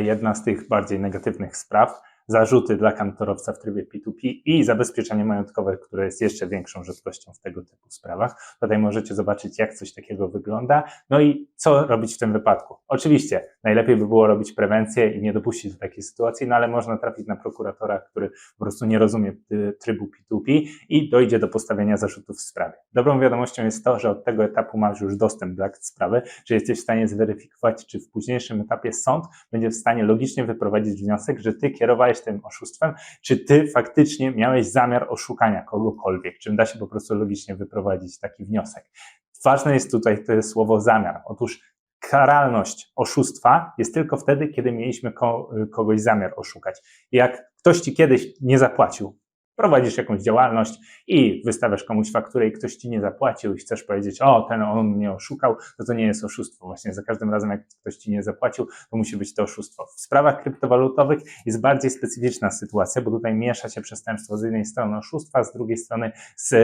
jedna z tych bardziej negatywnych spraw, zarzuty dla kantorowca w trybie P2P i zabezpieczenie majątkowe, które jest jeszcze większą rzadkością w tego typu sprawach. Tutaj możecie zobaczyć, jak coś takiego wygląda. No i co robić w tym wypadku? Oczywiście, najlepiej by było robić prewencję i nie dopuścić do takiej sytuacji, no ale można trafić na prokuratora, który po prostu nie rozumie y, trybu P2P i dojdzie do postawienia zarzutów w sprawie. Dobrą wiadomością jest to, że od tego etapu masz już dostęp do akt sprawy, że jesteś w stanie zweryfikować, czy w późniejszym etapie sąd będzie w stanie logicznie wyprowadzić wniosek, że ty kierowałeś tym oszustwem, czy ty faktycznie miałeś zamiar oszukania kogokolwiek, czym da się po prostu logicznie wyprowadzić taki wniosek. Ważne jest tutaj to słowo zamiar. Otóż karalność oszustwa jest tylko wtedy, kiedy mieliśmy ko kogoś zamiar oszukać. Jak ktoś ci kiedyś nie zapłacił, prowadzisz jakąś działalność i wystawiasz komuś fakturę i ktoś ci nie zapłacił i chcesz powiedzieć, o, ten on mnie oszukał, to to nie jest oszustwo. Właśnie za każdym razem, jak ktoś ci nie zapłacił, to musi być to oszustwo. W sprawach kryptowalutowych jest bardziej specyficzna sytuacja, bo tutaj miesza się przestępstwo z jednej strony oszustwa, z drugiej strony z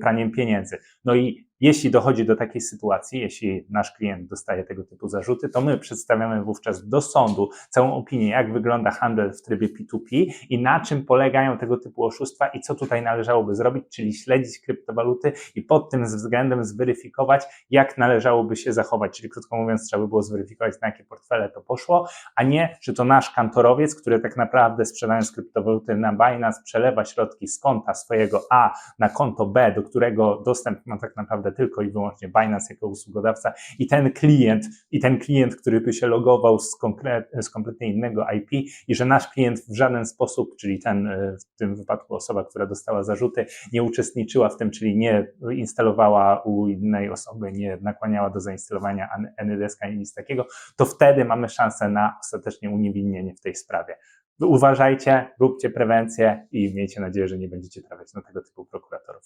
praniem pieniędzy. No i jeśli dochodzi do takiej sytuacji, jeśli nasz klient dostaje tego typu zarzuty, to my przedstawiamy wówczas do sądu całą opinię, jak wygląda handel w trybie P2P i na czym polegają tego typu oszustwa i co tutaj należałoby zrobić, czyli śledzić kryptowaluty i pod tym względem zweryfikować, jak należałoby się zachować. Czyli krótko mówiąc, trzeba by było zweryfikować, na jakie portfele to poszło, a nie, że to nasz kantorowiec, który tak naprawdę sprzedając kryptowaluty na Binance przelewa środki z konta swojego A na konto B, do którego dostęp ma tak naprawdę tylko i wyłącznie Binance jako usługodawca i ten klient, i ten klient, który by się logował z, konkret, z kompletnie innego IP i że nasz klient w żaden sposób, czyli ten e, w tym wypadku osoba, która dostała zarzuty, nie uczestniczyła w tym, czyli nie instalowała u innej osoby, nie nakłaniała do zainstalowania AnyDeska ani nic takiego, to wtedy mamy szansę na ostatecznie uniewinnienie w tej sprawie. Uważajcie, róbcie prewencję i miejcie nadzieję, że nie będziecie trafiać na tego typu prokuratorów.